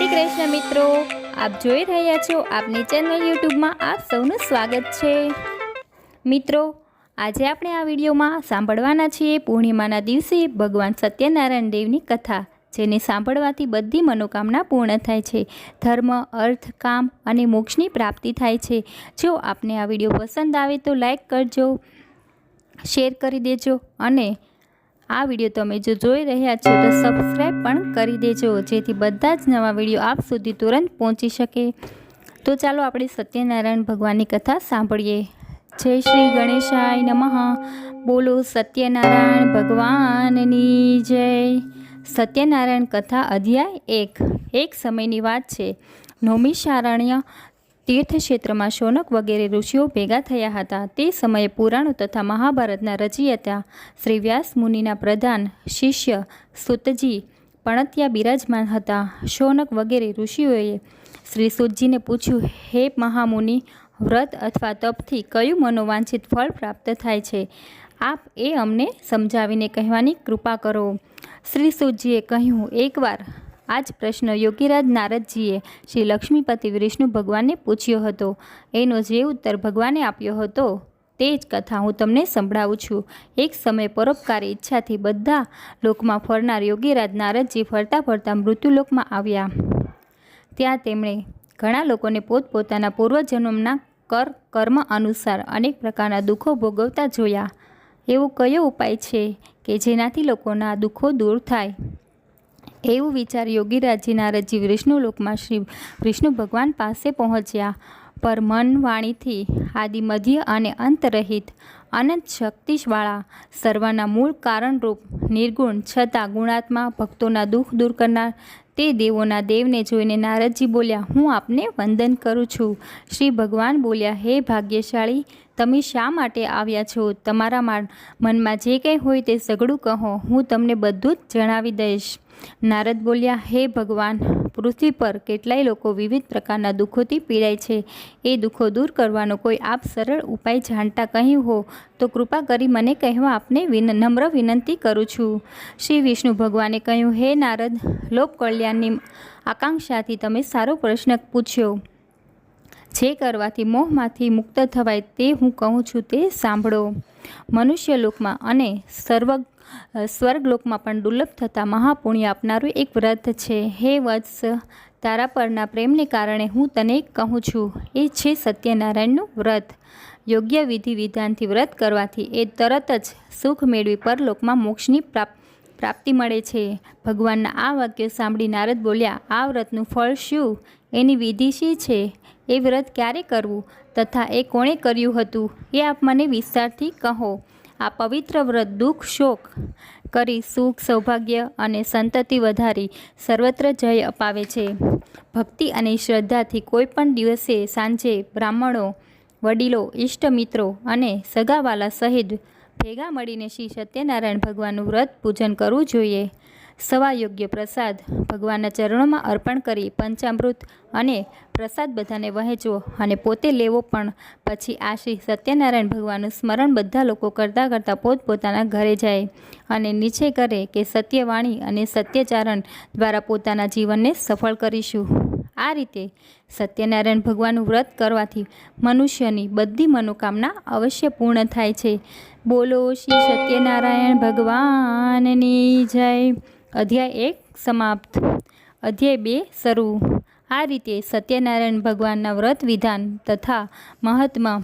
શ્રી કૃષ્ણ મિત્રો. આપ જોઈ રહ્યા છો આપની ચેનલ યુટ્યુબમાં આપ સૌનું સ્વાગત છે. મિત્રો, આજે આપણે આ વિડીયોમાં સાંભળવાના છીએ પૂર્ણિમાના દિવસે ભગવાન સત્યનારાયણ દેવની કથા, જેને સાંભળવાથી બધી મનોકામના પૂર્ણ થાય છે. ધર્મ, અર્થ, કામ અને મોક્ષની પ્રાપ્તિ થાય છે. જો આપને આ વીડિયો પસંદ આવે તો લાઈક કરજો, શેર કરી દેજો અને આ વીડિયો તમે જો જોઈ રહ્યા છો તો સબસ્ક્રાઈબ પણ કરી દેજો, જેથી બધા જ નવા વીડિયો આપ સુધી તુરંત પહોંચી શકે. તો ચાલો આપણે સત્યનારાયણ ભગવાનની કથા સાંભળીએ. જય શ્રી ગણેશાય નમઃ. બોલો સત્યનારાયણ ભગવાનની જય. સત્યનારાયણ કથા અધ્યાય એક. એક સમયની વાત છે. નૌમિષારણ્ય તીર્થક્ષેત્રમાં શૌનક વગેરે ઋષિઓ ભેગા થયા હતા. તે સમયે પુરાણો તથા મહાભારતના રચયિતા શ્રી વ્યાસ મુનિના પ્રધાન શિષ્ય સુતજી પણ બિરાજમાન હતા. શૌનક વગેરે ઋષિઓએ શ્રી સુતજીને પૂછ્યું, હે મહામુનિ, વ્રત અથવા તપથી કયું મનોવાંછિત ફળ પ્રાપ્ત થાય છે? આપ એ અમને સમજાવીને કહેવાની કૃપા કરો. શ્રી સુતજીએ કહ્યું, એકવાર આ જ પ્રશ્ન યોગીરાજ નારદજીએ શ્રી લક્ષ્મીપતિ વિષ્ણુ ભગવાનને પૂછ્યો હતો. એનો જે ઉત્તર ભગવાને આપ્યો હતો તે જ કથા હું તમને સંભળાવું છું. એક સમયે પરોપકારી ઈચ્છાથી બધા લોકમાં ફરનાર યોગીરાજ નારદજી ફરતા ફરતા મૃત્યુલોકમાં આવ્યા. ત્યાં તેમણે ઘણા લોકોને પોતપોતાના પૂર્વજન્મના કર, કર્મ અનુસાર અનેક પ્રકારના દુઃખો ભોગવતા જોયા. એવો કયો ઉપાય છે કે જેનાથી લોકોના દુઃખો દૂર થાય? એવું વિચાર યોગીરાજજી નારદજી વિષ્ણુલોકમાં શ્રી વિષ્ણુ ભગવાન પાસે પહોંચ્યા. પર મન વાણીથી આદિ મધ્ય અને અંતરહિત અનંત શક્તિવાળા સર્વના મૂળ કારણરૂપ નિર્ગુણ છતાં ગુણાત્મા ભક્તોના દુઃખ દૂર કરનાર તે દેવોના દેવને જોઈને નારદજી બોલ્યા, હું આપને વંદન કરું છું. શ્રી ભગવાન બોલ્યા, હે ભાગ્યશાળી, તમે શા માટે આવ્યા છો? તમારા મનમાં જે કંઈ હોય તે સઘળું કહો. હું તમને બધું જ જણાવી દઈશ. નારદ બોલ્યા, હે ભગવાન, પૃથ્વી પર કેટલાય લોકો વિવિધ પ્રકારના દુઃખોથી પીડાય છે. એ દુઃખો દૂર કરવાનો કોઈ આપ સરળ ઉપાય જાણતા કહ્યું હો, તો કૃપા કરી મને કહેવા આપને વિન, નમ્ર વિનંતી કરું છું. શ્રી વિષ્ણુ ભગવાને કહ્યું, હે નારદ લોક કલ્યાણની આકાંક્ષાથી તમે સારો પ્રશ્ન પૂછ્યો. જે કરવાથી મોહમાંથી મુક્ત થવાય તે હું કહું છું તે સાંભળો. મનુષ્ય લોકમાં અને સર્વ સ્વર્ગલોકમાં પણ દુર્લભ થતા મહાપુણ્ય આપનારું એક વ્રત છે. હે વત્સ, તારા પરના પ્રેમને કારણે હું તને કહું છું. એ છે સત્યનારાયણનું વ્રત. યોગ્ય વિધિ વિધાનથી વ્રત કરવાથી એ તરત જ સુખ મેળવી પરલોકમાં મોક્ષની પ્રાપ્ત પ્રાપ્તિ મળે છે. ભગવાનના આ વાક્ય સાંભળી નારદ બોલ્યા, આ વ્રતનું ફળ શું? એની વિધિ શી છે? એ વ્રત ક્યારે કરવું? તથા એ કોણે કર્યું હતું? એ આપ મને વિસ્તારથી કહો. આ પવિત્ર વ્રત દુઃખ, શોક કરી સુખ, સૌભાગ્ય અને સંતતિ વધારી સર્વત્ર જય અપાવે છે. ભક્તિ અને શ્રદ્ધાથી કોઈપણ દિવસે સાંજે બ્રાહ્મણો, વડીલો ઇષ્ટમિત્રો અને સગાવાલા સહિત ભેગા મળીને શ્રી સત્યનારાયણ ભગવાનનું વ્રત પૂજન કરવું જોઈએ. સવા યોગ્ય પ્રસાદ ભગવાનના ચરણોમાં અર્પણ કરી પંચામૃત અને પ્રસાદ બધાને વહેંચવો અને પોતે લેવો પણ. પછી આ શ્રી સત્યનારાયણ ભગવાનનું સ્મરણ બધા લોકો કરતાં કરતાં પોતપોતાના ઘરે જાય અને નીચે કરે કે સત્યવાણી અને સત્યચારણ દ્વારા પોતાના જીવનને સફળ કરીશું. આ રીતે સત્યનારાયણ ભગવાનનું વ્રત કરવાથી મનુષ્યની બધી મનોકામના અવશ્ય પૂર્ણ થાય છે. બોલો શ્રી સત્યનારાયણ ભગવાનની જય. અધ્યાય એક, સમાપ્ત. અધ્યાય બે, શરૂ. આ રીતે સત્યનારાયણ ભગવાનના વ્રત વિધાન તથા મહાત્મા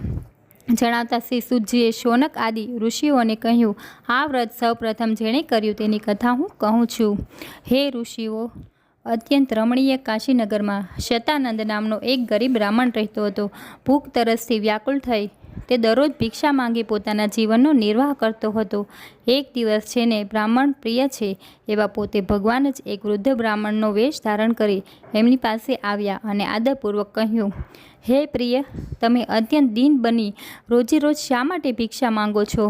જણાવતા શ્રી સુજીએ શોનક આદિ ઋષિઓને કહ્યું, આ વ્રત સૌપ્રથમ જેણે કર્યું તેની કથા હું કહું છું. હે ઋષિઓ, અત્યંત રમણીય કાશીનગરમાં શતાનંદ નામનો એક ગરીબ બ્રાહ્મણ રહેતો હતો. ભૂખ તરસથી વ્યાકુળ થઈ તે દરરોજ ભિક્ષા માંગી પોતાના જીવનનો નિર્વાહ કરતો હતો. એક દિવસ છે ને, બ્રાહ્મણ પ્રિય છે એવા પોતે ભગવાન જ એક વૃદ્ધ બ્રાહ્મણનો વેશ ધારણ કરી એમની પાસે આવ્યા અને આદરપૂર્વક કહ્યું, હે પ્રિય, તમે અત્યંત દીન બની રોજે રોજ શા માટે ભિક્ષા માંગો છો?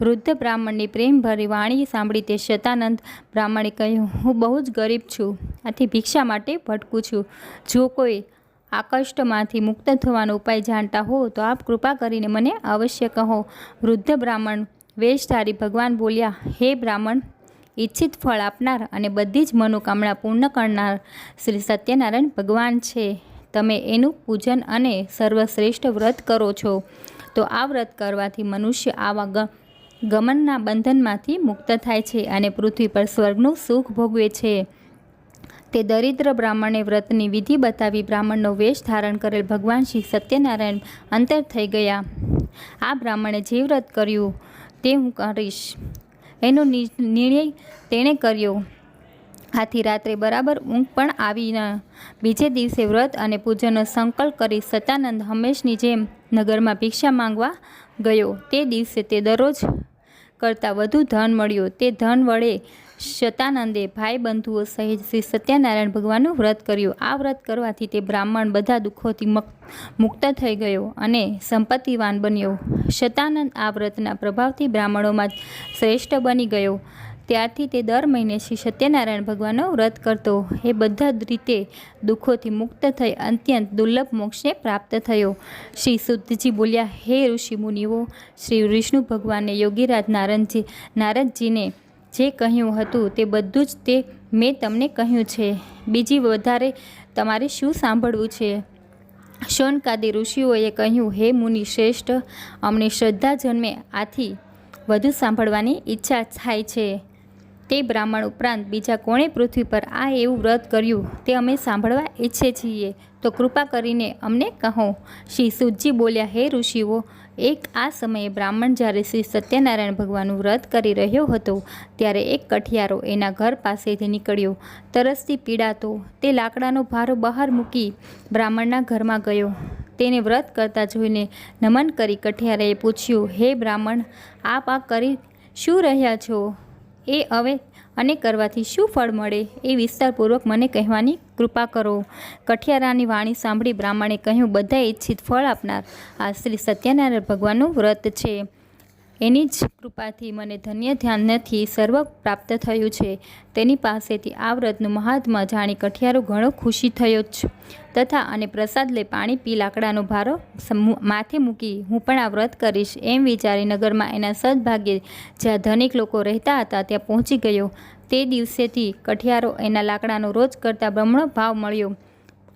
વૃદ્ધ બ્રાહ્મણની પ્રેમભરી વાણી સાંભળી તે શતાનંદ બ્રાહ્મણે કહ્યું, હું બહુ જ ગરીબ છું, આથી ભિક્ષા માટે ભટકું છું. જો કોઈ આ કષ્ટમાંથી મુક્ત થવાનો ઉપાય જાણતા હો તો આપ કૃપા કરીને મને અવશ્ય કહો. વૃદ્ધ બ્રાહ્મણ, વેશધારી ભગવાન બોલ્યા, હે બ્રાહ્મણ, ઈચ્છિત ફળ આપનાર અને બધી જ મનોકામના પૂર્ણ કરનાર શ્રી સત્યનારાયણ ભગવાન છે. તમે એનું પૂજન અને સર્વશ્રેષ્ઠ વ્રત કરો છો. તો આ વ્રત કરવાથી મનુષ્ય આવા ગ, ગમનના બંધનમાંથી મુક્ત થાય છે અને પૃથ્વી પર સ્વર્ગનું સુખ ભોગવે છે. તે દરિદ્ર બ્રાહ્મણે વ્રતની વિધિ બતાવી બ્રાહ્મણનો વેશ ધારણ કરેલ ભગવાન શ્રી સત્યનારાયણ અંતર થઈ ગયા. આ બ્રાહ્મણે જે વ્રત કર્યું તે હું કરીશ. એનો નિર્ણય તેણે કર્યો. આથી રાત્રે બરાબર ઊંઘ પણ આવી બીજે દિવસે વ્રત અને પૂજનનો સંકલ્પ કરી સતાનંદ હંમેશની જેમ નગરમાં ભિક્ષા માંગવા ગયો. તે દિવસે તે દરરોજ કરતાં વધુ ધન મળ્યું. તે ધન વડે શતાનંદે ભાઈ બંધુઓ સહિત શ્રી સત્યનારાયણ ભગવાનનું વ્રત કર્યું. આ વ્રત કરવાથી તે બ્રાહ્મણ બધા દુઃખોથી મક- મુક્ત થઈ ગયો અને સંપત્તિવાન બન્યો. શતાનંદ આ વ્રતના પ્રભાવથી બ્રાહ્મણોમાં શ્રેષ્ઠ બની ગયો. ત્યારથી તે દર મહિને શ્રી સત્યનારાયણ ભગવાનનો વ્રત કરતો. એ બધા જ રીતે દુઃખોથી મુક્ત થઈ અત્યંત દુર્લભ મોક્ષને પ્રાપ્ત થયો. શ્રી શુદ્ધજી બોલ્યા, હે ઋષિ મુનિઓ, શ્રી વિષ્ણુ ભગવાને યોગીરાજ નારદજી નારદજીને જે કહ્યું હતું તે બધું જ તે મેં તમને કહ્યું છે. બીજી વધારે તમારે શું સાંભળવું છે? શોનકાદી ઋષિઓએ કહ્યું, હે મુનિ શ્રેષ્ઠ, અમને શ્રદ્ધા જન્મે આથી વધુ સાંભળવાની ઈચ્છા થાય છે. તે બ્રાહ્મણ ઉપરાંત બીજા કોણે પૃથ્વી પર આ એવું વ્રત કર્યું તે અમે સાંભળવા ઈચ્છે છીએ. તો કૃપા કરીને અમને કહો. શ્રી સુજી બોલ્યા, હે ઋષિઓ એક આ સમયે બ્રાહ્મણ જ્યારે શ્રી સત્યનારાયણ ભગવાનનું વ્રત કરી રહ્યો હતો, ત્યારે એક કઠિયારો એના ઘર પાસેથી નીકળ્યો. તરસથી પીડાતો તે લાકડાનો ભારો બહાર મૂકી બ્રાહ્મણના ઘરમાં ગયો. તેને વ્રત કરતા જોઈને નમન કરી કઠિયારાએ પૂછ્યું, હે બ્રાહ્મણ, આપ આ કરી શું રહ્યા છો? એ હવે અને કરવાથી શું ફળ મળે? એ વિસ્તારપૂર્વક મને કહેવાની કૃપા કરો. કઠિયારાની વાણી સાંભળી બ્રાહ્મણે કહ્યું બધા ઈચ્છિત ફળ આપનાર આ શ્રી સત્યનારાયણ ભગવાનનું વ્રત છે. એની જ કૃપાથી મને ધન્ય ધ્યાનથી સર્વ પ્રાપ્ત થયું છે. તેની પાસેથી આ વ્રતનું મહાત્મા જાણી કઠિયારો ઘણો ખુશી થયો જ તથા અને પ્રસાદ લઈ પાણી પી લાકડાનો ભારો માથે મૂકી હું પણ આ વ્રત કરીશ એમ વિચારી નગરમાં એના સદભાગ્યે જ્યાં ધનિક લોકો રહેતા હતા ત્યાં પહોંચી ગયો. તે દિવસેથી કઠિયારો એના લાકડાનો રોજ કરતાં બમણો ભાવ મળ્યો.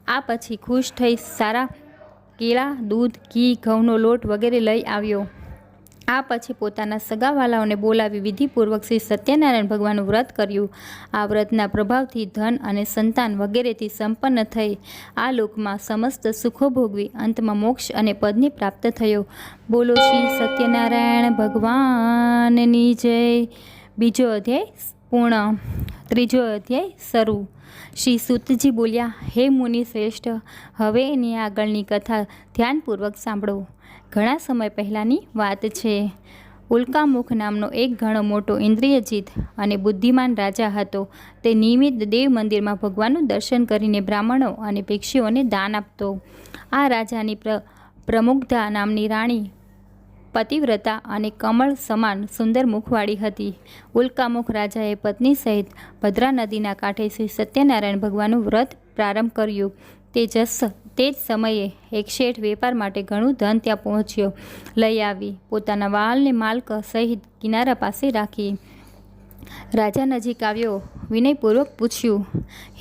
આ પછી ખુશ થઈ સારા કેળા, દૂધ, ઘી, ઘઉંનો લોટ વગેરે લઈ આવ્યો. આ પછી પોતાના સગાવાલાઓને બોલાવી વિધિપૂર્વક શ્રી સત્યનારાયણ ભગવાનનું વ્રત કર્યું. આ વ્રતના પ્રભાવથી ધન અને સંતાન વગેરેથી સંપન્ન થઈ આ લોકમાં સમસ્ત સુખો ભોગવી અંતમાં મોક્ષ અને પદની પ્રાપ્ત થયો. બોલો શ્રી સત્યનારાયણ ભગવાનની જય. બીજો અધ્યાય પૂર્ણ. ત્રીજો અધ્યાય શરૂ. શ્રી સૂતજી બોલ્યા, હે મુનિ શ્રેષ્ઠ હવે એની આગળની કથા ધ્યાનપૂર્વક સાંભળો. ઘણા સમય પહેલાંની વાત છે. ઉલ્કામુખ નામનો એક ઘણો મોટો ઇન્દ્રિયજીત અને બુદ્ધિમાન રાજા હતો. તે નિયમિત દેવ મંદિરમાં ભગવાનનું દર્શન કરીને બ્રાહ્મણો અને ભિક્ષુઓને દાન આપતો. આ રાજાની પ્ર, પ્રમુગ્ધા નામની રાણી પતિવ્રતા અને કમળ સમાન સુંદર મુખવાળી હતી. ઉલ્કામુખ રાજાએ પત્ની સહિત ભદ્રા નદીના કાંઠે શ્રી સત્યનારાયણ ભગવાનનું વ્રત પ્રારંભ કર્યું. તે જસ તે જ સમયે એક શેઠ વેપાર માટે ઘણું ધન ત્યાં પહોંચ્યો. લઈ આવી, પોતાના વાલને માલક સહિત કિનારા પાસે રાખી. રાજા નજીક આવ્યો, વિનયપૂર્વક પૂછ્યું,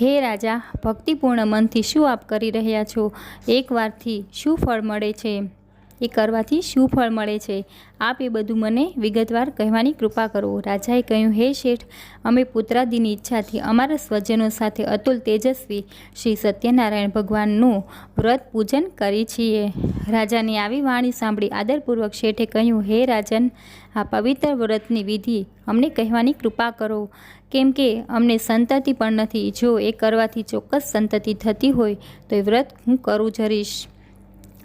હે રાજા, ભક્તિપૂર્ણ મનથી શું આપ કરી રહ્યા છો? એકવારથી શું ફળ મળે છે? એ કરવાથી શું ફળ મળે છે? આપ એ બધું મને વિગતવાર કહેવાની કૃપા કરો. રાજાએ કહ્યું, હે શેઠ, અમે પુત્રાદિની ઈચ્છાથી અમારા સ્વજનો સાથે અતુલ તેજસ્વી શ્રી સત્યનારાયણ ભગવાનનું વ્રત પૂજન કરી છીએ. રાજાની આવી વાણી સાંભળી આદરપૂર્વક શેઠે કહ્યું, હે રાજન, આ પવિત્ર વ્રતની વિધિ અમને કહેવાની કૃપા કરો. કેમ કે અમને સંતતિ પણ નથી. જો એ કરવાથી ચોક્કસ સંતતિ થતી હોય, તો એ વ્રત હું કરું જરીશ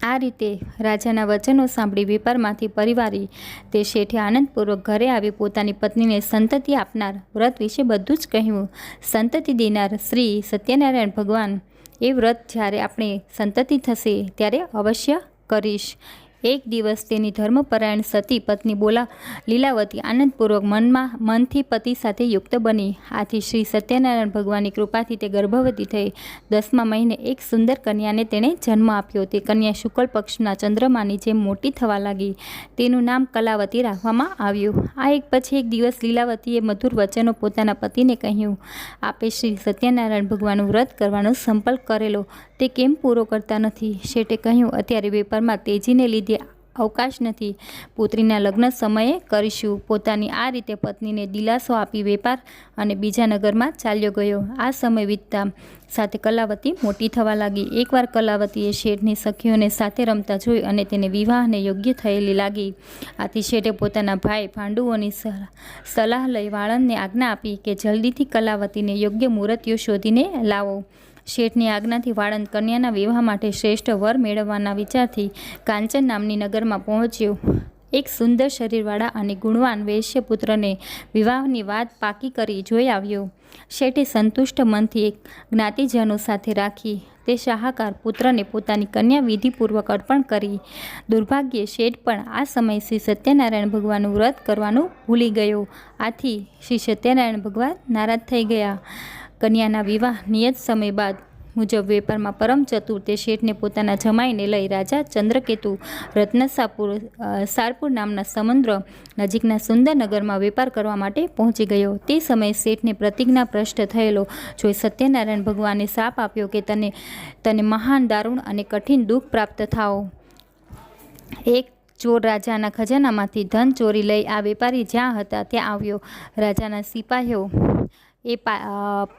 આ રીતે રાજાના વચનો સાંભળી વેપારમાંથી પરિવારી તે શેઠે આનંદપૂર્વક ઘરે આવી પોતાની પત્નીને સંતતિ આપનાર વ્રત વિશે બધું જ કહ્યું. સંતતિ દેનાર શ્રી સત્યનારાયણ ભગવાન એ વ્રત જ્યારે આપણે સંતતિ થશે ત્યારે અવશ્ય કરીશ. એક દિવસ તેની ધર્મપરાયણ સતી પત્ની બોલા, લીલાવતી, આનંદપૂર્વક મનમાં, મનથી પતિ સાથે યુક્ત બની. આથી શ્રી સત્યનારાયણ ભગવાનની કૃપાથી તે ગર્ભવતી થઈ. દસમા મહિને એક સુંદર કન્યાને તેણે જન્મ આપ્યો. તે કન્યા શુક્લ પક્ષના ચંદ્રમાની જેમ મોટી થવા લાગી. તેનું નામ કલાવતી રાખવામાં આવ્યું. આ એક પછી એક દિવસ લીલાવતીએ મધુર વચનો પોતાના પતિને કહ્યું, આપે શ્રી સત્યનારાયણ ભગવાનનું વ્રત કરવાનો સંકલ્પ કરેલો. તે કેમ પૂરો કરતા નથી? શેઠે કહ્યું, અત્યારે વેપારમાં તેજીને લીધે અવકાશ નથી. પુત્રીના લગ્ન સમયે કરીશું. પોતાની આ રીતે પત્નીને દિલાસો આપી વેપાર અને બીજા નગરમાં ચાલ્યો ગયો. આ સમય વીતતા સાથે કલાવતી મોટી થવા લાગી. એકવાર કલાવતીએ શેઠની સખીઓને સાથે રમતા જોઈ અને તેને વિવાહને યોગ્ય થયેલી લાગી. આથી શેઠે પોતાના ભાઈ સલાહ સલાહ લઈ વાળંદને આજ્ઞા આપી કે જલ્દીથી કલાવતીને યોગ્ય મૂર્તિઓ શોધીને લાવો. શેઠની આજ્ઞાથી વાળંદ કન્યાના વિવાહ માટે શ્રેષ્ઠ વર મેળવવાના વિચારથી કાંચન નામની નગરમાં પહોંચ્યો. એક સુંદર શરીરવાળા અને ગુણવાન વૈશ્યપુત્રને વિવાહની વાત પાકી કરી જોઈ આવ્યો. શેઠે સંતુષ્ટ મનથી એક જ્ઞાતિજનો સાથે રાખી તે શાહાકાર પુત્રને પોતાની કન્યા વિધિપૂર્વક અર્પણ કરી. દુર્ભાગ્યે શેઠ પણ આ સમયે શ્રી સત્યનારાયણ ભગવાનનું વ્રત કરવાનું ભૂલી ગયો. આથી શ્રી સત્યનારાયણ ભગવાન નારાજ થઈ ગયા. કન્યાના વિવાહ નિયત સમય બાદ મુજબ વેપારમાં પરમ ચતુર તે શેઠને પોતાના જમાઈને લઈ રાજા ચંદ્રકેતુ રત્નસાપુર સારપુર નામના સમુદ્ર નજીકના સુંદર નગરમાં વેપાર કરવા માટે પહોંચી ગયો. તે સમયે શેઠને પ્રતિજ્ઞા ભ્રષ્ટ થયેલો. જોઈ સત્યનારાયણ ભગવાને શાપ આપ્યો કે તને તને મહાન દારૂણ અને કઠિન દુઃખ પ્રાપ્ત થાઓ. એક ચોર રાજાના ખજાનામાંથી ધન ચોરી લઈ આ વેપારી જ્યાં હતા ત્યાં આવ્યો. રાજાના સિપાહીઓ એ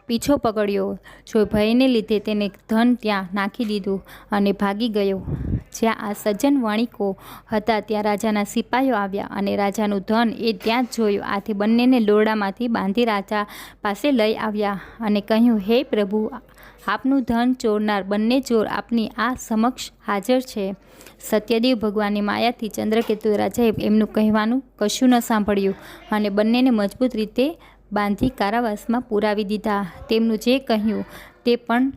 પીછો પકડ્યો. જો ભયને લીધે તેને ધન ત્યાં નાખી દીધું અને ભાગી ગયો. જ્યાં આ સજ્જન વણિકો હતા ત્યાં રાજાના સિપાહીઓ આવ્યા અને રાજાનું ધન એ ત્યાં જ જોયું. આથી બંનેને લોરડામાંથી બાંધી રાજા પાસે લઈ આવ્યા અને કહ્યું, હે પ્રભુ, આપનું ધન ચોરનાર બંને ચોર આપની આ સમક્ષ હાજર છે. સત્યદેવ ભગવાનની માયાથી ચંદ્રકેતુ રાજાએ એમનું કહેવાનું કશું ન સાંભળ્યું અને બંનેને મજબૂત રીતે બાંધી કારાવાસમાં પુરાવી દીધા. તેમનું જે કહ્યું તે પણ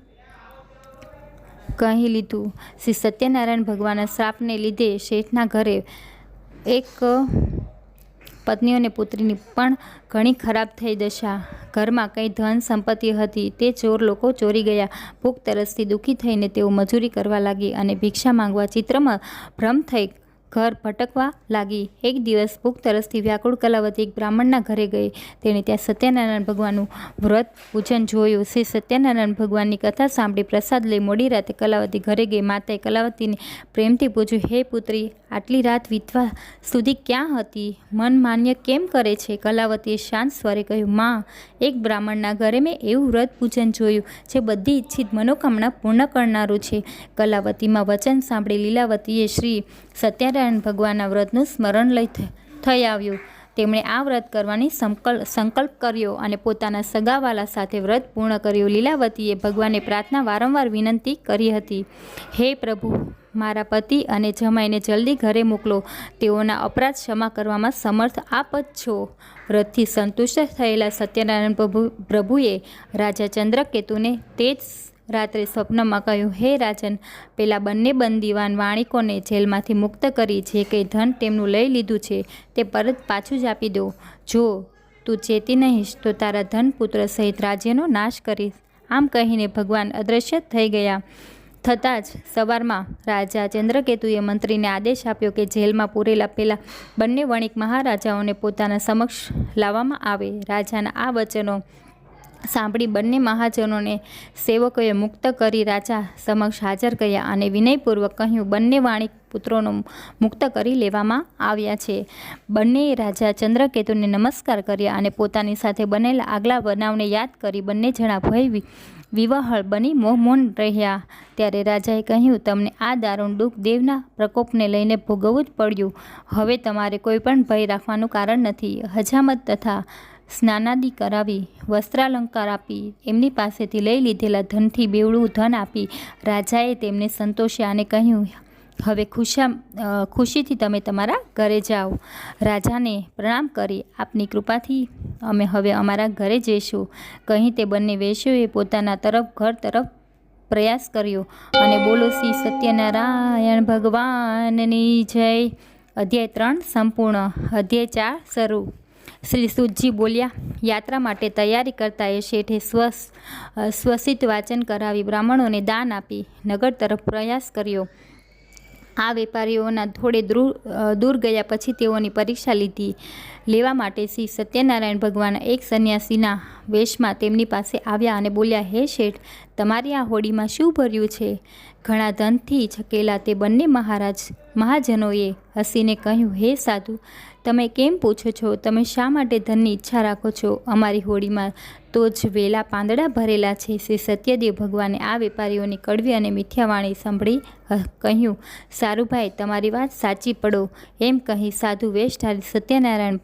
કહી લીધું. શ્રી સત્યનારાયણ ભગવાનના શ્રાપને લીધે શેઠના ઘરે એક પત્ની અને પુત્રીની પણ ઘણી ખરાબ થઈ દશા. ઘરમાં કંઈ ધન સંપત્તિ હતી તે ચોર લોકો ચોરી ગયા. ભૂખ તરસથી દુઃખી થઈને તેઓ મજૂરી કરવા લાગી અને ભિક્ષા માંગવા ચિત્રમાં ભ્રમ થઈ ઘર ભટકવા લાગી. એક દિવસ ભૂખ તરસથી વ્યાકુળ કલાવતી એક બ્રાહ્મણના ઘરે ગઈ. તેણે ત્યાં સત્યનારાયણ ભગવાનનું વ્રત પૂજન જોયું. શ્રી સત્યનારાયણ ભગવાનની કથા સાંભળી પ્રસાદ લઈ મોડી રાતે કલાવતી ઘરે ગઈ. માતાએ કલાવતીને પ્રેમથી પૂછ્યું હે પુત્રી આટલી રાત વીતવા સુધી ક્યાં હતી? મન માન્ય કેમ કરે છે? કલાવતીએ શાંત સ્વરે કહ્યું, માં, એક બ્રાહ્મણના ઘરે મેં એવું વ્રત પૂજન જોયું જે બધી ઈચ્છિત મનોકામના પૂર્ણ કરનારું છે. કલાવતીમાં વચન સાંભળી લીલાવતીએ શ્રી સત્યનારાયણ ભગવાનના વ્રતનું સ્મરણ લઈ થઈ આવ્યું. તેમણે આ વ્રત કરવાની સંકલ્પ સંકલ્પ કર્યો અને પોતાના સગાવાલા સાથે વ્રત પૂર્ણ કર્યું. લીલાવતીએ ભગવાનને પ્રાર્થના વારંવાર વિનંતી કરી હતી, હે પ્રભુ મારા પતિ અને જમાઈને જલ્દી ઘરે મોકલો. તેઓના અપરાધ ક્ષમા કરવામાં સમર્થ આપ જ છો. વ્રતથી સંતુષ્ટ થયેલા સત્યનારાયણ પ્રભુ, પ્રભુએ રાજા ચંદ્રકેતુને તે જ રાત્રે સ્વપ્નમાં કહ્યું, હે રાજન, પેલા બંને બંદીવાન વાણિકોને જેલમાંથી મુક્ત કરી જે કંઈ ધન તેમનું લઈ લીધું છે તે પરત પાછું જ આપી દો. જો તું ચેતી નહીંશ, તો તારા ધનપુત્ર સહિત રાજ્યનો નાશ કરીશ. આમ કહીને ભગવાન અદૃશ્ય થઈ ગયા. થતાં જ સવારમાં રાજા ચંદ્રકેતુએ મંત્રીને આદેશ આપ્યો કે જેલમાં પૂરેલા પેલા બંને વણિક મહારાજાઓને પોતાના સમક્ષ લાવવામાં આવે. રાજાના આ વચનો સાંભળી બંને મહાજનોને સેવકોએ મુક્ત કરી રાજા સમક્ષ હાજર કર્યા અને વિનયપૂર્વક કહ્યું, બંને વાણિક પુત્રોનો મુક્ત કરી લેવામાં આવ્યા છે. બંને રાજા ચંદ્રકેતુને નમસ્કાર કર્યા અને પોતાની સાથે બનેલા આગલા બનાવને યાદ કરી બંને જણા ભય વિ- વિવહળ બની મોહમોન રહ્યા. ત્યારે રાજાએ કહ્યું, તમને આ દારૂણ દુઃખ દેવના પ્રકોપને લઈને ભોગવવું જ પડ્યું. હવે તમારે કોઈ પણ ભય રાખવાનું કારણ નથી. હજામત તથા સ્નાનાદિ કરાવી, વસ્ત્રાલંકાર આપી, એમની પાસેથી લઈ લીધેલા ધનથી બેવડું ધન આપી. રાજાએ તેમને સંતોષ્યા અને કહ્યું હવે ખુશા ખુશીથી તમે તમારા ઘરે જાઓ. રાજાને પ્રણામ કરી, આપની કૃપાથી અમે હવે અમારા ઘરે જઈશું. કહી તે બંને વેશ્યોએ પોતાના તરફ, ઘર તરફ પ્રયાસ કર્યો અને બોલો, શ્રી સત્યનારાયણ ભગવાનની જય. અધ્યાય ત્રણ સંપૂર્ણ, અધ્યાય ચાર શરૂ. શ્રી સુજી બોલ્યા, યાત્રા માટે તૈયારી કરતા એ શેઠે સ્વસ સ્વસિત વાચન કરાવી બ્રાહ્મણોને દાન આપી, નગર તરફ પ્રયાસ કર્યો. આ વેપારીઓના થોડે દૂર દૂર ગયા પછી તેઓની પરીક્ષા લીધી. લેવા માટે શ્રી સત્યનારાયણ ભગવાન એક સંન્યાસીના વેશમાં તેમની પાસે આવ્યા અને બોલ્યા, હે શેઠ, તમારી આ હોડીમાં શું ભર્યું છે? ઘણા ધનથી છકેલા તે બંને મહારાજ, મહાજનોએ હસીને કહ્યું, હે સાધુ, તમે કેમ પૂછો છો? તમે શા માટે ધનની ઈચ્છા રાખો છો? અમારી હોડીમાં તો જ વેલા પાંદડા ભરેલા છે. શ્રી સત્યદેવ ભગવાને આ વેપારીઓની કડવી અને મિથ્યાવાણી સાંભળી કહ્યું, સારું ભાઈ, તમારી વાત સાચી પડો. એમ કહી સાધુ વેશધારી સત્યનારાયણ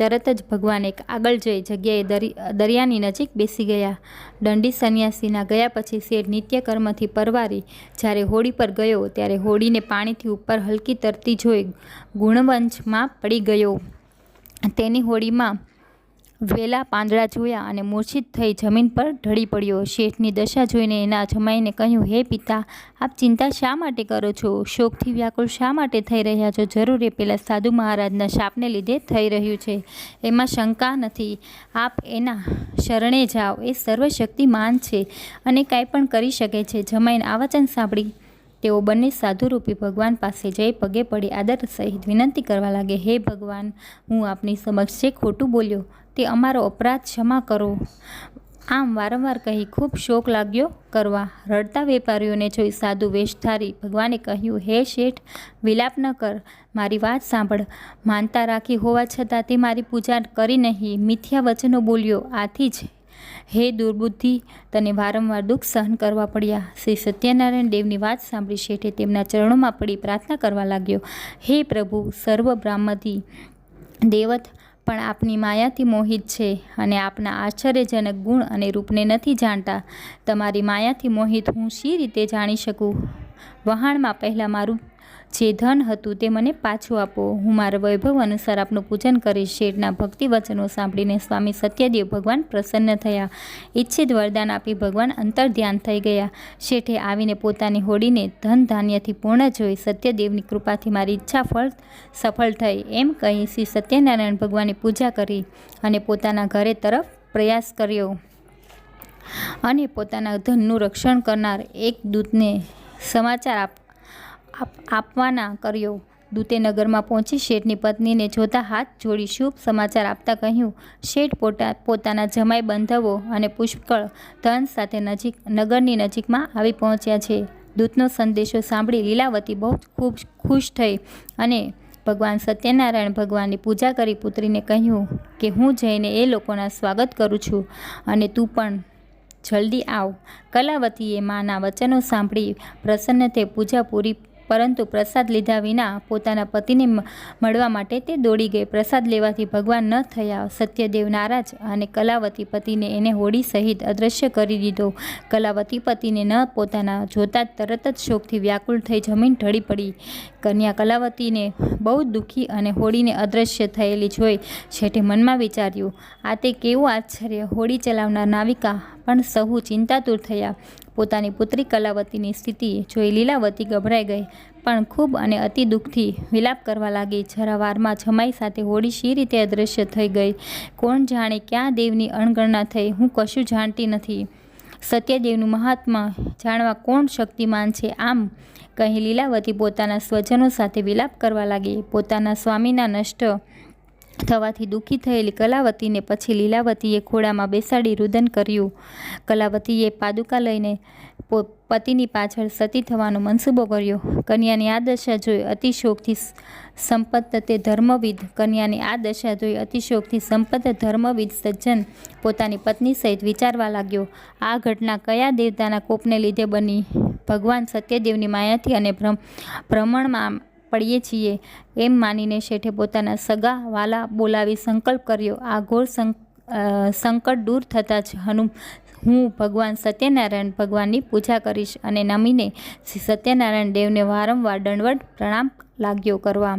તરત જ ભગવાન એક આગળ જઈ જગ્યાએ દરિ, દરિયાની નજીક બેસી ગયા. દંડી સંન્યાસીના ગયા પછી શેર નિત્યકર્મથી પરવારી. જ્યારે હોડી પર ગયો, ત્યારે હોડીને પાણીથી ઉપર હલકી તરતી જોઈ ગુણવંશમાં પડી ગયો. તેની હોડીમાં વેલા પાંદડા જોયા અને મૂર્છિત થઈ જમીન પર ઢળી પડ્યો. શેઠની દશા જોઈને એના જમાઈને કહ્યું, હે પિતા, આપ ચિંતા શા માટે કરો છો? શોકથી વ્યાકુળ શા માટે થઈ રહ્યા છો? જરૂર એ પેલા સાધુ મહારાજના શાપને લીધે થઈ રહ્યું છે. એમાં શંકા નથી. આપ એના શરણે જાઓ. એ સર્વશક્તિમાન છે અને કાંઈ પણ કરી શકે છે. જમાઈને આ વચન સાંભળી તેઓ બંને સાધુરૂપી ભગવાન પાસે જઈ પગે પડી આદર સહિત વિનંતી કરવા લાગે હે ભગવાન, હું આપની સમક્ષ જે ખોટું બોલ્યો તે અમારો અપરાધ ક્ષમા કરો. આમ વારંવાર કહી ખૂબ શોક લાગ્યો કરવા. રડતા વેપારીઓને જોઈ સાધુ વેશધારી ભગવાને કહ્યું, હે શેઠ, વિલાપ ન કર. મારી વાત સાંભળ. માનતા રાખી હોવા છતાં તે મારી પૂજા કરી નહીં. મિથ્યા વચનો બોલ્યો, આથી જ. હે દુર્બુદ્ધિ, તને વારંવાર દુઃખ સહન કરવા પડ્યા. શ્રી સત્યનારાયણ દેવની વાત સાંભળી શેઠે તેમના ચરણોમાં પડી પ્રાર્થના કરવા લાગ્યો. હે પ્રભુ, સર્વ બ્રાહ્મથી દેવત પણ આપની માયાથી મોહિત છે અને આપના આશ્ચર્યજનક ગુણ અને રૂપને નથી જાણતા. તમારી માયાથી મોહિત હું શી રીતે જાણી શકું? વહાણમાં પહેલાં મારું જે ધન હતું તે મને પાછું આપો. હું મારા વૈભવ અનુસાર આપનું પૂજન કરીશ. શેઠના ભક્તિ વચનો સાંભળીને સ્વામી સત્યદેવ ભગવાન પ્રસન્ન થયા. ઈચ્છિત વરદાન આપી ભગવાન અંતર ધ્યાન થઈ ગયા. શેઠે આવીને પોતાની હોડીને ધન ધાન્યથી પૂર્ણ જોઈ સત્યદેવની કૃપાથી મારી ઈચ્છા ફળ સફળ થઈ. એમ કહી શ્રી સત્યનારાયણ ભગવાનની પૂજા કરી અને પોતાના ઘરે તરફ પ્રયાસ કર્યો. અને પોતાના ધનનું રક્ષણ કરનાર એક દૂતને સમાચાર આપ આપવાના કર્યો. દૂતે નગરમાં પહોંચી શેઠની પત્નીને જોતા હાથ જોડી શુભ સમાચાર આપતા કહ્યું, શેઠ પોતા પોતાના જમાઈ બંધવો અને પુષ્કળ ધન સાથે નજીક, નગરની નજીકમાં આવી પહોંચ્યા છે. દૂતનો સંદેશો સાંભળી લીલાવતી બહુ ખૂબ, ખુશ થઈ અને ભગવાન સત્યનારાયણ ભગવાનની પૂજા કરી પુત્રીને કહ્યું કે, હું જઈને એ લોકોના સ્વાગત કરું છું અને તું પણ જલ્દી આવ. કલાવતીએ માના વચનો સાંભળી પ્રસન્ન થઈ પૂજા પૂરી પરંતુ પ્રસાદ લીધા વિના પોતાના પતિને મળવા માટે તે દોડી ગઈ. પ્રસાદ લેવાથી ભગવાન ન થયા. સત્યદેવ નારાજ અને કલાવતી પતિને એને હોડી સહિત અદૃશ્ય કરી દીધો. કલાવતી પતિને ન પોતાના જોતા તરત જ શોકથી વ્યાકુળ થઈ જમીન ઢળી પડી. કન્યા કલાવતીને બહુ દુઃખી અને હોડીને અદૃશ્ય થયેલી જોઈ છેઠે મનમાં વિચાર્યું, આ તે કેવું આશ્ચર્ય! હોડી ચલાવનાર નાવિકા પણ સહુ ચિંતાતુર થયા. પોતાની પુત્રી કલાવતીની સ્થિતિ જોઈ લીલાવતી ગભરાઈ ગઈ, પણ ખૂબ અને અતિ દુઃખથી વિલાપ કરવા લાગી. જરા વારમાં જમાઈ સાથે હોડી શી રીતે અદૃશ્ય થઈ ગઈ? કોણ જાણે ક્યાં દેવની અણગણના થઈ? હું કશું જાણતી નથી. સત્યદેવનું મહાત્મા જાણવા કોણ શક્તિમાન છે? આમ કહી લીલાવતી પોતાના સ્વજનો સાથે વિલાપ કરવા લાગી. પોતાના સ્વામીના નષ્ટ થવાથી દુઃખી થયેલી કલાવતીને પછી લીલાવતીએ ખોળામાં બેસાડી રુદન કર્યું. કલાવતીએ પાદુકા લઈને પતિની પાછળ સતી થવાનો મનસૂબો કર્યો. કન્યાની આ દશા જોઈ અતિશોકથી સંપત્ત તે ધર્મવિદ. કન્યાની આ દશા જોઈ અતિશોકથી સંપત્ત ધર્મવિદ સજ્જન પોતાની પત્ની સહિત વિચારવા લાગ્યો, આ ઘટના કયા દેવતાના કોપને લીધે બની? ભગવાન સત્યદેવની માયાથી અને ભ્રમ, ભ્રમણમાં પડીએ છીએ. એમ માનીને શેઠે પોતાના સગા વાલા બોલાવી સંકલ્પ કર્યો. આ ઘોર સંકટ દૂર થતાં જ હનુ, હું ભગવાન સત્યનારાયણ ભગવાનની પૂજા કરીશ અને નમીને સત્યનારાયણ દેવને વારંવાર દંડવટ પ્રણામ લાગ્યો કરવા.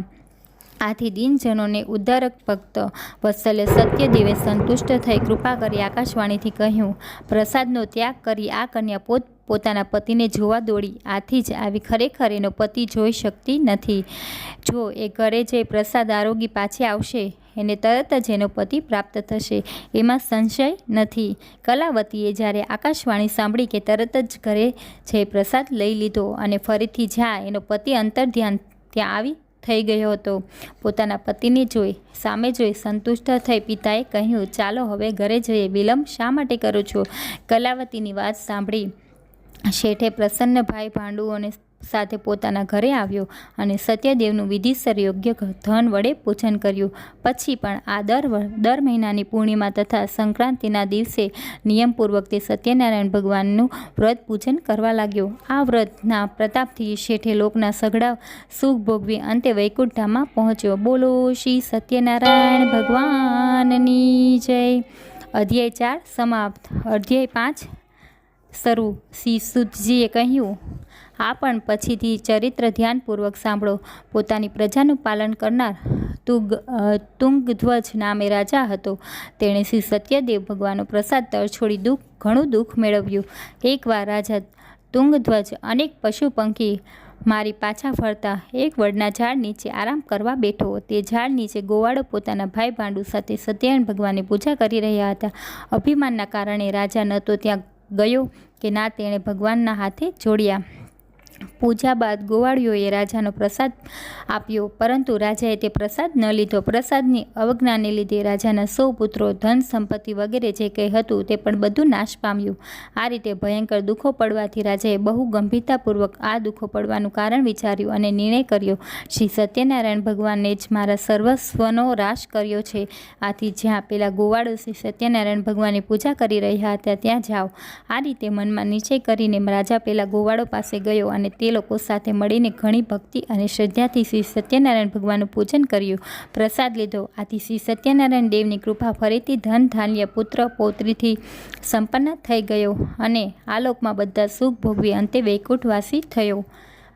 આથી દિનજનોને ઉદ્ધારક ભક્ત વત્સલે સત્યદેવે સંતુષ્ટ થઈ કૃપા કરી આકાશવાણીથી કહ્યું, પ્રસાદનો ત્યાગ કરી આ કન્યા પોત પોતાના પતિને જોવા દોડી. આથી જ આવી ખરેખર એનો પતિ જોઈ શકતી નથી. જો એ ઘરે જઈ પ્રસાદ આરોગી પાછી આવશે, એને તરત જ એનો પતિ પ્રાપ્ત થશે. એમાં સંશય નથી. કલાવતીએ જ્યારે આકાશવાણી સાંભળી કે તરત જ ઘરે જઈ પ્રસાદ લઈ લીધો અને ફરીથી જ્યાં એનો પતિ અંતર ધ્યાન ત્યાં આવી થઈ ગયો હતો. પોતાના પતિને જોઈ, સામે જોઈ સંતુષ્ટ થઈ પિતાએ કહ્યું, ચાલો હવે ઘરે જઈએ. વિલંબ શા માટે કરો છો? કલાવતીની વાત સાંભળી શેઠે પ્રસન્નભાઈ ભાંડુઓને સાથે પોતાના ઘરે આવ્યો અને સત્યદેવનું વિધિસર યોગ્ય ધન વડે પૂજન કર્યું. પછી પણ આ દર દર મહિનાની પૂર્ણિમા તથા સંક્રાંતિના દિવસે નિયમપૂર્વક તે સત્યનારાયણ ભગવાનનું વ્રત પૂજન કરવા લાગ્યો. આ વ્રતના પ્રતાપથી શેઠે લોકના સઘળા સુખ ભોગવી અંતે વૈકુંઠધામમાં પહોંચ્યો. બોલો શ્રી સત્યનારાયણ ભગવાનની જય. અધ્યાય ચાર સમાપ્ત. અધ્યાય પાંચ. શરૂ સુતજીએ કહ્યું, આ પણ પછીથી ચરિત્ર ધ્યાનપૂર્વક સાંભળો. પોતાની પ્રજાનું પાલન કરનાર તુગ તુંગધ્વજ નામે રાજા હતો. તેણે શ્રી સત્યદેવ ભગવાનનો પ્રસાદ તરછોડી દુઃખ, ઘણું દુઃખ મેળવ્યું. એકવાર રાજા તુંગધ્વજ અનેક પશુ પંખી મારી પાછા ફરતા એક વડના ઝાડ નીચે આરામ કરવા બેઠો. તે ઝાડ નીચે ગોવાળો પોતાના ભાઈ ભાંડુ સાથે સત્યનારાયણ ભગવાનની પૂજા કરી રહ્યા હતા. અભિમાનના કારણે રાજા ન તો ત્યાં ગયો કે ના તેણે ભગવાનના હાથે જોડ્યા. પૂજા બાદ ગોવાળીઓએ રાજાનો પ્રસાદ આપ્યો. પરંતુ રાજાએ તે પ્રસાદ ન લીધો. પ્રસાદની અવજ્ઞાને લીધે રાજાના સૌ પુત્રો, ધન, સંપત્તિ વગેરે જે કંઈ હતું તે પણ બધું નાશ પામ્યું. આ રીતે ભયંકર દુઃખો પડવાથી રાજાએ બહુ ગંભીરતાપૂર્વક આ દુઃખો પડવાનું કારણ વિચાર્યું અને નિર્ણય કર્યો. શ્રી સત્યનારાયણ ભગવાનને જ મારા સર્વસ્વનો રાશ કર્યો છે. આથી જ્યાં પેલા ગોવાળો શ્રી સત્યનારાયણ ભગવાનની પૂજા કરી રહ્યા હતા ત્યાં જાઓ. આ રીતે મનમાં નિશ્ચય કરીને રાજા પેલા ગોવાળો પાસે ગયો અને તે લોકો સાથે મળીને ઘણી ભક્તિ અને શ્રદ્ધાથી શ્રી સત્યનારાયણ ભગવાનનું પૂજન કર્યું. પ્રસાદ લીધો. આથી શ્રી સત્યનારાયણ દેવની કૃપા ફરીથી ધન, ધાન્ય, પુત્ર, પૌત્રીથી સંપન્ન થઈ ગયો અને આલોકમાં બધા સુખ ભોગવી અંતે વૈકુંઠવાસી થયો.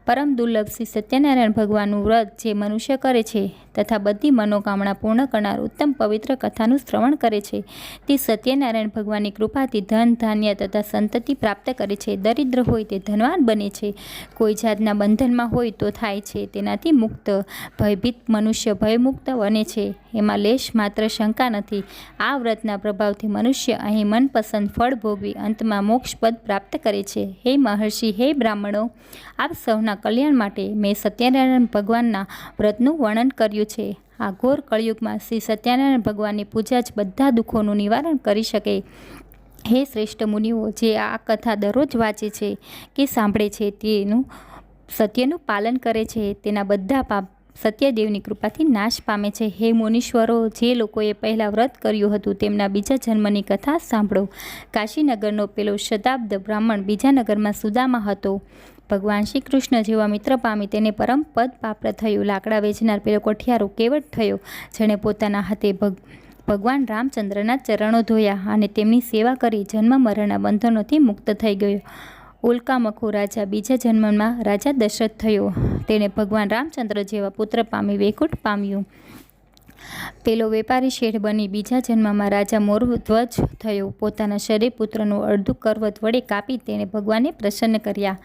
પરમ દુર્લભ શ્રી સત્યનારાયણ ભગવાનનું વ્રત જે મનુષ્ય કરે છે તથા બધી મનોકામના પૂર્ણ કરનાર ઉત્તમ પવિત્ર કથાનું શ્રવણ કરે છે, તે સત્યનારાયણ ભગવાનની કૃપાથી ધન, ધાન્ય તથા સંતતિ પ્રાપ્ત કરે છે. દરિદ્ર હોય તે ધનવાન બને છે. કોઈ જાતના બંધનમાં હોય તો થાય છે. તેનાથી મુક્ત, ભયભીત મનુષ્ય ભયમુક્ત બને છે. એમાં લેશ માત્ર શંકા નથી. આ વ્રતના પ્રભાવથી મનુષ્ય અહીં મનપસંદ ફળ ભોગવી અંતમાં મોક્ષપદ પ્રાપ્ત કરે છે. હે મહર્ષિ, હે બ્રાહ્મણો, આપ સૌના કલ્યાણ માટે મેં સત્યનારાયણ ભગવાનના વ્રતનું વર્ણન કર્યું છે. આ ઘોર કળિયુગમાં શ્રી સત્યનારાયણ ભગવાનની પૂજા જ બધા દુઃખોનું નિવારણ કરી શકે. હે શ્રેષ્ઠ મુનિઓ, જે આ કથા દરરોજ વાંચે છે, કે સાંભળે છે, તેનું સત્યનું પાલન કરે છે, તેના બધા પાપ સત્યદેવની કૃપાથી નાશ પામે છે. હે મુનીશ્વરો, જે લોકોએ પહેલાં વ્રત કર્યું હતું, તેમના બીજા જન્મની કથા સાંભળો. કાશીનગરનો પેલો શતાબ્દ બ્રાહ્મણ બીજા નગરમાં સુદામા હતો. ભગવાન શ્રી કૃષ્ણ જેવા મિત્ર પામી તેને પરમ પદ પાપ્ર થયું. લાકડા વેચનાર પેલો કોઠિયારો કેવટ થયો. જેણે પોતાના હાથે ભગ, ભગવાન રામચંદ્રના ચરણો ધોયા અને તેમની સેવા કરી જન્મ મરણના બંધનોથી મુક્ત થઈ ગયો. ઉલ્કામખો રાજા બીજા જન્મમાં રાજા દશરથ થયો. તેણે ભગવાન રામચંદ્ર જેવા પુત્ર પામી વૈકુંઠ પામ્યું. પેલો વેપારી શેઠ બની બીજા જન્મમાં રાજા મોરધ્વજ થયો. પોતાના શરીર પુત્રનું અડધું કરવત વડે કાપી તેણે ભગવાનને પ્રસન્ન કર્યા.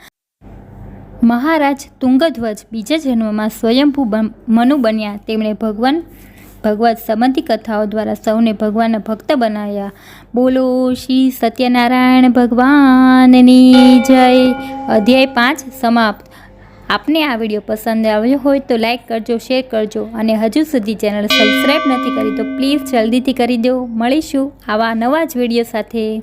મહારાજ તુંગધ્વજ બીજા જન્મમાં સ્વયંભૂ મનુ બન્યા. તેમણે ભગવાન, ભગવત સંબંધી કથાઓ દ્વારા સૌને ભગવાનના ભક્ત બનાવ્યા. બોલો શ્રી સત્યનારાયણ ભગવાનની જય. અધ્યાય પાંચ સમાપ્ત. આપને આ વીડિયો પસંદ આવ્યો હોય તો લાઈક કરજો, શેર કરજો અને હજુ સુધી ચેનલ સબસ્ક્રાઈબ નથી કરી તો પ્લીઝ જલ્દીથી કરી દો. મળીશું આવા નવા જ વીડિયો સાથે.